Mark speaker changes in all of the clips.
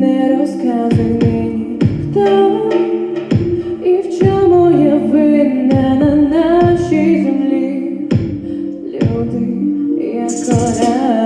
Speaker 1: не розказуй мені хто і в чому я винна на нашій землі, люди як кора.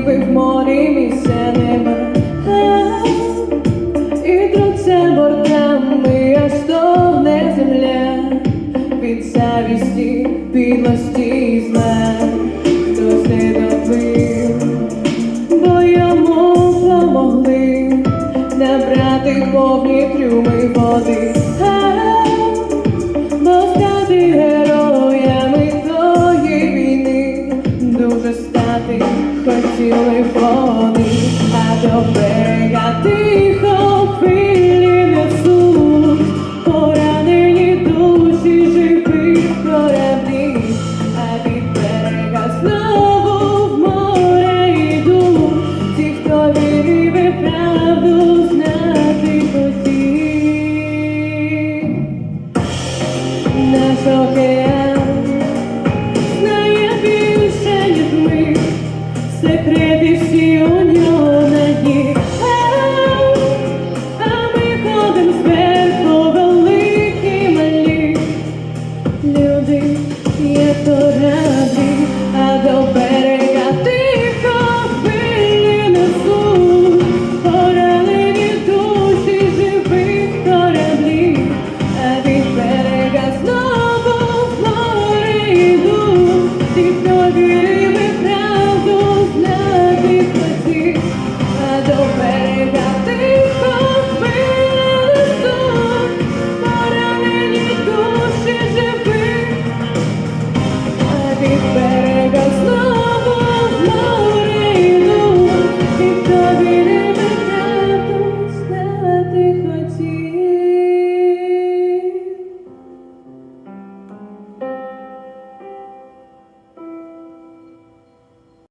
Speaker 1: Ніби в морі місця нема. І труться бортами, а стогне земля від завісті, підлості і зла. Хтось не добив, бо йому помогли набрати повні трюми води. я тихо пилі несу, поранені душі живих кораблі, а від берега знову в море йду, ті, хто вірив і правду знати хотів. Наш океан знає більше, ніж ми, секрети всі у нього.